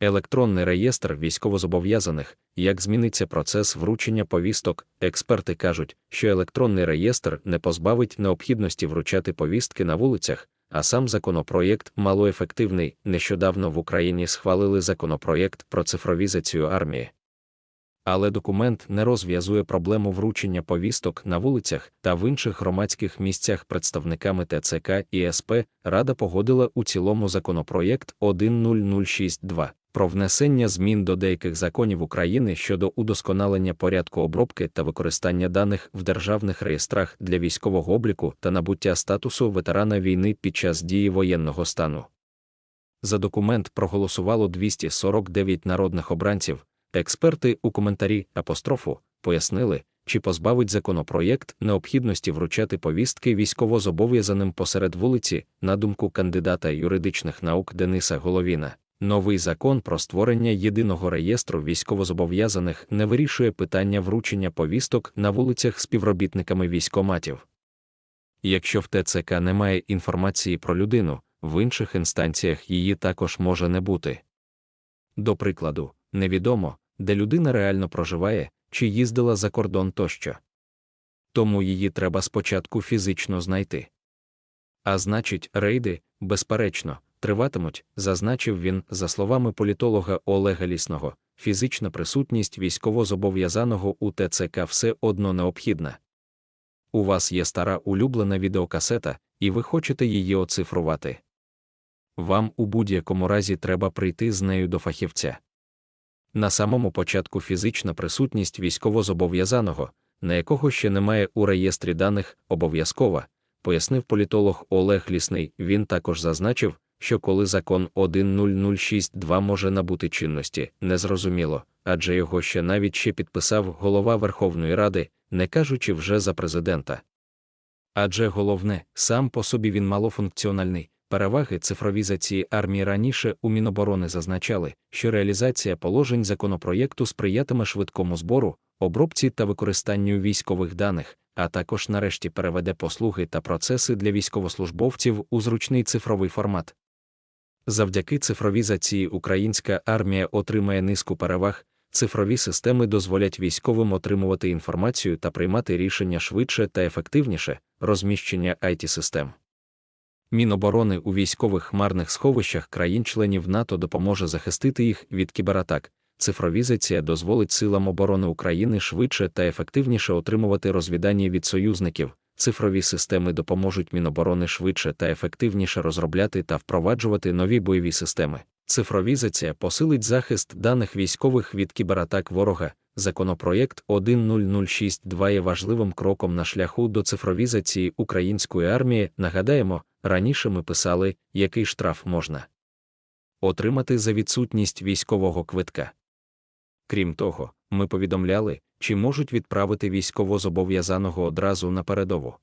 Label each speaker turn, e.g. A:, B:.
A: Електронний реєстр військовозобов'язаних, як зміниться процес вручення повісток, експерти кажуть, що електронний реєстр не позбавить необхідності вручати повістки на вулицях, а сам законопроєкт малоефективний. Нещодавно в Україні схвалили законопроєкт про цифровізацію армії. Але документ не розв'язує проблему вручення повісток на вулицях та в інших громадських місцях представниками ТЦК і СП. Рада погодила у цілому законопроєкт 10062 про внесення змін до деяких законів України щодо удосконалення порядку обробки та використання даних в державних реєстрах для військового обліку та набуття статусу ветерана війни під час дії воєнного стану. За документ проголосувало 249 народних обранців. Експерти у коментарі апострофу пояснили, чи позбавить законопроєкт необхідності вручати повістки військовозобов'язаним посеред вулиці, на думку кандидата юридичних наук Дениса Головіна. Новий закон про створення єдиного реєстру військовозобов'язаних не вирішує питання вручення повісток на вулицях співробітниками військоматів. Якщо в ТЦК немає інформації про людину, в інших інстанціях її також може не бути. До прикладу, невідомо, де людина реально проживає, чи їздила за кордон тощо. Тому її треба спочатку фізично знайти. А значить, рейди, безперечно, триватимуть, зазначив він, за словами політолога Олега Лісного, фізична присутність військовозобов'язаного у ТЦК все одно необхідна. У вас є стара улюблена відеокасета, і ви хочете її оцифрувати. Вам у будь-якому разі треба прийти з нею до фахівця. На самому початку фізична присутність військовозобов'язаного, на якого ще немає у реєстрі даних, обов'язкова, пояснив політолог Олег Лісний. Він також зазначив, що коли закон 1.0062 може набути чинності, незрозуміло, адже його ще навіть ще підписав голова Верховної Ради, не кажучи вже за президента. Адже головне, сам по собі він малофункціональний. Переваги цифровізації армії раніше у Міноборони зазначали, що реалізація положень законопроєкту сприятиме швидкому збору, обробці та використанню військових даних, а також нарешті переведе послуги та процеси для військовослужбовців у зручний цифровий формат. Завдяки цифровізації українська армія отримає низку переваг, цифрові системи дозволять військовим отримувати інформацію та приймати рішення швидше та ефективніше, розміщення it систем Міноборони у військових хмарних сховищах країн-членів НАТО допоможе захистити їх від кібератак. Цифровізація дозволить силам оборони України швидше та ефективніше отримувати розвідання від союзників. Цифрові системи допоможуть Міноборони швидше та ефективніше розробляти та впроваджувати нові бойові системи. Цифровізація посилить захист даних військових від кібератак ворога. Законопроєкт 1.0062 є важливим кроком на шляху до цифровізації української армії. Нагадаємо, раніше ми писали, який штраф можна отримати за відсутність військового квитка. Крім того, ми повідомляли, чи можуть відправити військовозобов'язаного одразу на передову.